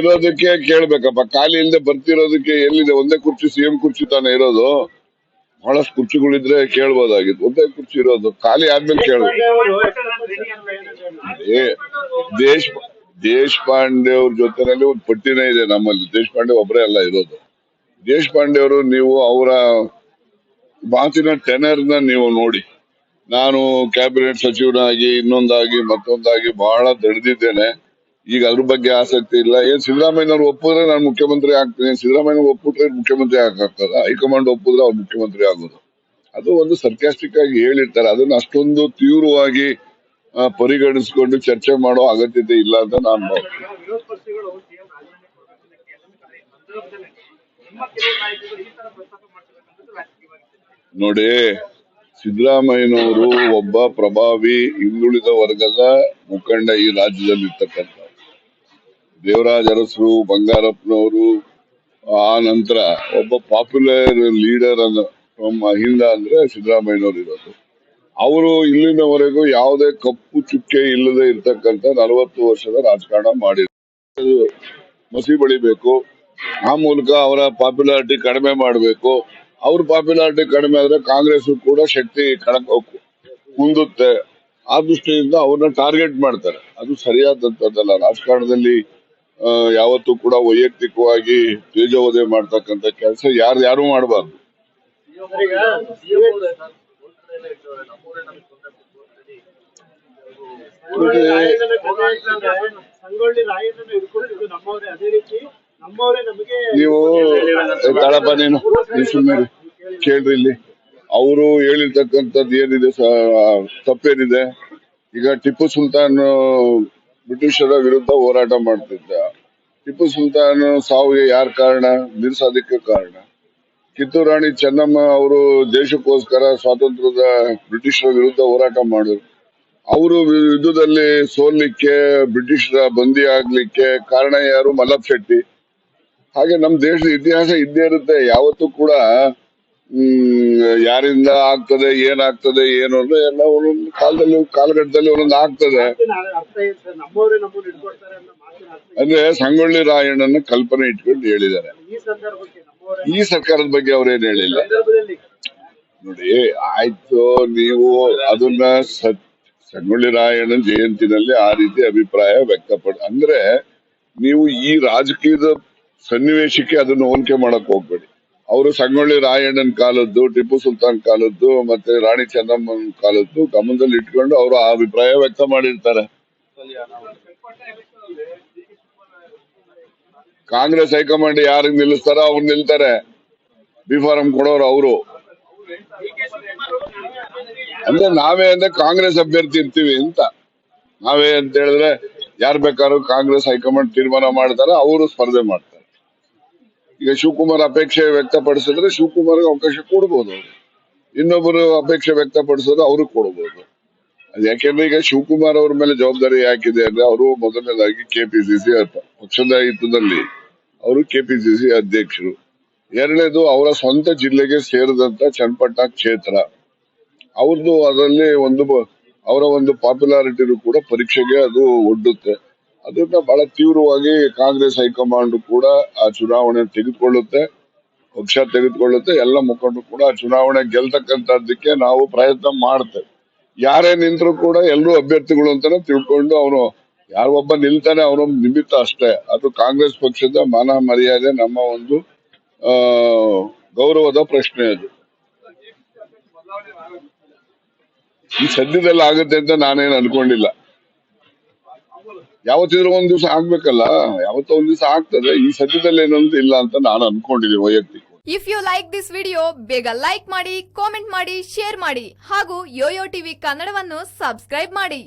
ಇರೋದಕ್ಕೆ ಕೇಳ್ಬೇಕಪ್ಪ. ಖಾಲಿ ಇಲ್ಲದೆ ಬರ್ತಿರೋದಕ್ಕೆ ಎಲ್ಲಿದೆ? ಒಂದೇ ಕುರ್ಚಿ ಸಿಎಂ ಕುರ್ಚಿ ತಾನೇ ಇರೋದು? ಬಹಳಷ್ಟು ಕುರ್ಚಿಗಳಿದ್ರೆ ಕೇಳ್ಬೋದಾಗಿತ್ತು. ಒಂದೇ ಕುರ್ಚಿ ಇರೋದು. ಖಾಲಿ ಆದ್ಮೇಲೆ ಕೇಳ್ಬೇಕು ದೇಶ್, ದೇಶಪಾಂಡೆ ಅವ್ರ ಜೊತೆನಲ್ಲಿ ಒಂದು ಪಟ್ಟಿನೇ ಇದೆ ನಮ್ಮಲ್ಲಿ. ದೇಶಪಾಂಡೆ ಒಬ್ಬರೇ ಅಲ್ಲ ಇರೋದು. ದೇಶಪಾಂಡೆ ಅವರು ನೀವು ಅವರ ಮಾತಿನ ನ ನೀವು ನೋಡಿ. ನಾನು ಕ್ಯಾಬಿನೆಟ್ ಸಚಿವನಾಗಿ ಇನ್ನೊಂದಾಗಿ ಮತ್ತೊಂದಾಗಿ ಬಹಳ ದಡ್ದಿದ್ದೇನೆ. ಈಗ ಅದ್ರ ಬಗ್ಗೆ ಆಸಕ್ತಿ ಇಲ್ಲ. ಏನ್ ಸಿದ್ದರಾಮಯ್ಯನವ್ರು ಒಪ್ಪಿದ್ರೆ ನಾನು ಮುಖ್ಯಮಂತ್ರಿ ಆಗ್ತೀನಿ. ಸಿದ್ದರಾಮಯ್ಯ ಒಪ್ಪಿಟ್ರೆ ಮುಖ್ಯಮಂತ್ರಿ ಆಗ್ತದ ಹೈಕಮಾಂಡ್ ಒಪ್ಪಿದ್ರೆ ಅವ್ರು ಮುಖ್ಯಮಂತ್ರಿ ಆಗೋದು. ಅದು ಒಂದು ಸರ್ಕಾಸ್ಟಿಕ್ ಆಗಿ ಹೇಳಿರ್ತಾರೆ. ಅದನ್ನ ಅಷ್ಟೊಂದು ತೀವ್ರವಾಗಿ ಪರಿಗಣಿಸಿಕೊಂಡು ಚರ್ಚೆ ಮಾಡೋ ಅಗತ್ಯತೆ ಇಲ್ಲ ಅಂತ ನಾನು ನೋಡಿ, ಸಿದ್ದರಾಮಯ್ಯನವರು ಒಬ್ಬ ಪ್ರಭಾವಿ ಹಿಂದುಳಿದ ವರ್ಗದ ಮುಖಂಡ ಈ ರಾಜ್ಯದಲ್ಲಿ ಇರ್ತಕ್ಕಂಥ ದೇವರಾಜ ಅರಸರು ಬಂಗಾರಪ್ಪನವರು, ಆ ನಂತರ ಒಬ್ಬ ಪಾಪ್ಯುಲರ್ ಲೀಡರ್ ಅನ್ನ ಫ್ರಮ್ ಅಹಿಂದ ಅಂದ್ರೆ ಸಿದ್ದರಾಮಯ್ಯನವರು ಇರೋದು. ಅವರು ಇಲ್ಲಿನವರೆಗೂ ಯಾವುದೇ ಕಪ್ಪು ಚುಕ್ಕೆ ಇಲ್ಲದೆ ಇರತಕ್ಕಂತ ನಲವತ್ತು ವರ್ಷದ ರಾಜಕಾರಣ ಮಾಡಿದ್ರು. ಮಸಿ ಬಳಿಬೇಕು, ಆ ಮೂಲಕ ಅವರ ಪಾಪ್ಯುಲಾರಿಟಿ ಕಡಿಮೆ ಮಾಡಬೇಕು. ಅವ್ರ ಪಾಪ್ಯುಲಾರಿಟಿ ಕಡಿಮೆ ಆದ್ರೆ ಕಾಂಗ್ರೆಸ್ ಕೂಡ ಶಕ್ತಿ ಕಡಿಮೆ ಮುಂದುತ್ತೆ ಆ ದೃಷ್ಟಿಯಿಂದ ಅವ್ರನ್ನ ಟಾರ್ಗೆಟ್ ಮಾಡ್ತಾರೆ. ಅದು ಸರಿಯಾದಂತದ್ದಲ್ಲ. ರಾಜಕಾರಣದಲ್ಲಿ ಆ, ಯಾವತ್ತೂ ಕೂಡ ವೈಯಕ್ತಿಕವಾಗಿ ತೇಜೋವಧೆ ಮಾಡ್ತಕ್ಕಂತ ಕೆಲಸ ಯಾರು ಯಾರು ಮಾಡಬಾರ್ದು. ನೀವು ತಾಳಪ್ಪ ನೀನು ಸುಮ್ಮನೆ ಕೇಳ್ರಿ ಇಲ್ಲಿ. ಅವರು ಹೇಳಿರ್ತಕ್ಕಂಥದ್ದು ಏನಿದೆ ತಪ್ಪೇನಿದೆ. ಈಗ ಟಿಪ್ಪು ಸುಲ್ತಾನ್ ಬ್ರಿಟಿಷರ ವಿರುದ್ಧ ಹೋರಾಟ ಮಾಡ್ತಿದ್ದ. ಟಿಪ್ಪು ಸುಲ್ತಾನ್ ಸಾವಿಗೆ ಯಾರ ಕಾರಣ? ನಿಲ್ಸೋದಕ್ಕೆ ಕಾರಣ. ಕಿತ್ತೂರು ರಾಣಿ ಚೆನ್ನಮ್ಮ ಅವರು ದೇಶಕ್ಕೋಸ್ಕರ ಸ್ವಾತಂತ್ರ್ಯದ ಬ್ರಿಟಿಷರ ವಿರುದ್ಧ ಹೋರಾಟ ಮಾಡಿದ್ರು. ಅವರು ಯುದ್ಧದಲ್ಲಿ ಸೋಲ್ಲಿಕ್ಕೆ, ಬ್ರಿಟಿಷರ ಬಂದಿ ಆಗ್ಲಿಕ್ಕೆ ಕಾರಣ ಯಾರು? ಮಲ್ಲಪ್ಪ ಶೆಟ್ಟಿ ಹಾಗೆ ನಮ್ಮ ದೇಶದ ಇತಿಹಾಸ ಇದ್ದೇ ಇರುತ್ತೆ. ಯಾವತ್ತೂ ಕೂಡ ಹ್ಮ್, ಯಾರಿಂದ ಆಗ್ತದೆ, ಏನಾಗ್ತದೆ, ಏನು ಅಂದ್ರೆ ಎಲ್ಲ ಒಂದೊಂದು ಕಾಲದಲ್ಲಿ, ಕಾಲಘಟ್ಟದಲ್ಲಿ ಒಂದೊಂದು ಆಗ್ತದೆ. ಅಂದ್ರೆ ಸಂಗೊಳ್ಳಿ ರಾಯಣ್ಣನ ಕಲ್ಪನೆ ಇಟ್ಕೊಂಡು ಹೇಳಿದ್ದಾರೆ. ಈ ಸರ್ಕಾರದ ಬಗ್ಗೆ ಅವ್ರೇನ್ ಹೇಳಿಲ್ಲ? ನೋಡಿ, ಆಯ್ತು, ನೀವು ಅದನ್ನ ಸಂಗೊಳ್ಳಿ ರಾಯಣ್ಣನ ಜಯಂತಿನಲ್ಲಿ ಆ ರೀತಿ ಅಭಿಪ್ರಾಯ ವ್ಯಕ್ತಪಡ, ಅಂದ್ರೆ ನೀವು ಈ ರಾಜಕೀಯದ ಸನ್ನಿವೇಶಕ್ಕೆ ಅದನ್ನ ಹೋಲಿಕೆ ಮಾಡಕ್ ಹೋಗ್ಬೇಡಿ. ಅವರು ಸಂಗೊಳ್ಳಿ ರಾಯಣ್ಣನ ಕಾಲದ್ದು, ಟಿಪ್ಪು ಸುಲ್ತಾನ್ ಕಾಲದ್ದು, ಮತ್ತೆ ರಾಣಿ ಚೆನ್ನಮ್ಮನ ಕಾಲದ್ದು ಗಮನದಲ್ಲಿ ಇಟ್ಕೊಂಡು ಅವರು ಆ ಅಭಿಪ್ರಾಯ ವ್ಯಕ್ತ ಮಾಡಿರ್ತಾರೆ. ಕಾಂಗ್ರೆಸ್ ಹೈಕಮಾಂಡ್ ಯಾರಿಗೆ ನಿಲ್ಲಿಸ್ತಾರೋ ಅವ್ರು ನಿಲ್ತಾರೆ. ಬಿಫಾರಂ ಕೊಡೋರು ಅವರು. ಅಂದ್ರೆ ನಾವೇ ಅಂದ್ರೆ ಕಾಂಗ್ರೆಸ್ ಅಭ್ಯರ್ಥಿ ಇರ್ತೀವಿ ಅಂತ. ನಾವೇ ಅಂತ ಹೇಳಿದ್ರೆ ಯಾರು ಬೇಕಾದ್ರೂ ಕಾಂಗ್ರೆಸ್ ಹೈಕಮಾಂಡ್ ತೀರ್ಮಾನ ಮಾಡ್ತಾರೆ, ಅವರು ಸ್ಪರ್ಧೆ ಮಾಡ್ತಾರೆ. ಈಗ ಶಿವಕುಮಾರ್ ಅಪೇಕ್ಷೆ ವ್ಯಕ್ತಪಡಿಸಿದ್ರೆ ಶಿವಕುಮಾರ್ಗೆ ಅವಕಾಶ ಕೊಡ್ಬೋದು ಇನ್ನೊಬ್ಬರು ಅಪೇಕ್ಷೆ ವ್ಯಕ್ತಪಡಿಸಿದ್ರೆ ಅವ್ರಿಗೆ ಕೊಡ್ಬೋದು. ಅದು ಯಾಕೆಂದ್ರೆ ಈಗ ಶಿವಕುಮಾರ್ ಅವ್ರ ಮೇಲೆ ಜವಾಬ್ದಾರಿ ಯಾಕಿದೆ ಅಂದ್ರೆ ಅವರು ಮೊದಲನೇದಾಗಿ ಕೆಪಿಸಿಸಿ ಪಕ್ಷದ ಹಿತದಲ್ಲಿ ಅವರು ಕೆಪಿಸಿಸಿ ಅಧ್ಯಕ್ಷರು. ಎರಡನೇದು ಅವರ ಸ್ವಂತ ಜಿಲ್ಲೆಗೆ ಸೇರಿದಂತ ಚನ್ನಪಟ್ಟಣ ಕ್ಷೇತ್ರ. ಅವ್ರದ್ದು ಅದರಲ್ಲಿ ಒಂದು ಅವರ ಒಂದು ಪಾಪ್ಯುಲಾರಿಟಿನೂ ಕೂಡ ಪರೀಕ್ಷೆಗೆ ಅದು ಒಡ್ಡುತ್ತೆ. ಅದನ್ನ ಬಹಳ ತೀವ್ರವಾಗಿ ಕಾಂಗ್ರೆಸ್ ಹೈಕಮಾಂಡ್ ಕೂಡ ಆ ಚುನಾವಣೆ ತೆಗೆದುಕೊಳ್ಳುತ್ತೆ, ಪಕ್ಷ ತೆಗೆದುಕೊಳ್ಳುತ್ತೆ, ಎಲ್ಲ ಮುಖಂಡರು ಕೂಡ ಆ ಚುನಾವಣೆ ಗೆಲ್ತಕ್ಕಂಥದ್ದಕ್ಕೆ ನಾವು ಪ್ರಯತ್ನ ಮಾಡ್ತೇವೆ. ಯಾರೇ ನಿಂತರೂ ಕೂಡ ಎಲ್ಲರೂ ಅಭ್ಯರ್ಥಿಗಳು ಅಂತಾನೆ ತಿಳ್ಕೊಂಡು ಅವನು ಯಾರೊಬ್ಬ ನಿಲ್ತಾನೆ ಅವನ ನಿಮಿತ್ತ ಅಷ್ಟೇ. ಅದು ಕಾಂಗ್ರೆಸ್ ಪಕ್ಷದ ಮಾನ ಮರ್ಯಾದೆ ನಮ್ಮ ಒಂದು ಗೌರವದ ಪ್ರಶ್ನೆ ಅದು. ಈ ಸದ್ಯದಲ್ಲಿ ಆಗುತ್ತೆ ಅಂತ ನಾನೇನು ಅನ್ಕೊಂಡಿಲ್ಲ. ಯಾವತ್ತಿದ್ರೂ ಒಂದ್ ದಿವಸ ಆಗ್ಬೇಕಲ್ಲ? ಯಾವತ್ತೋ ಒಂದ್ ದಿವಸ ಆಗ್ತದೆ. ಈ ಸದ್ಯದಲ್ಲಿ ಏನಂತ ಇಲ್ಲ ಅಂತ ನಾನು ಅನ್ಕೊಂಡಿದ್ದೀನಿ ವೈಯಕ್ತಿಕ if you like this video ಬೇಗ ಲೈಕ್ ಮಾಡಿ ಕಾಮೆಂಟ್ ಮಾಡಿ ಶೇರ್ ಮಾಡಿ ಹಾಗೂ ಯೋಯೋ ಟಿವಿ ಕನ್ನಡವನ್ನು ಸಬ್ಸ್ಕ್ರೈಬ್ ಮಾಡಿ.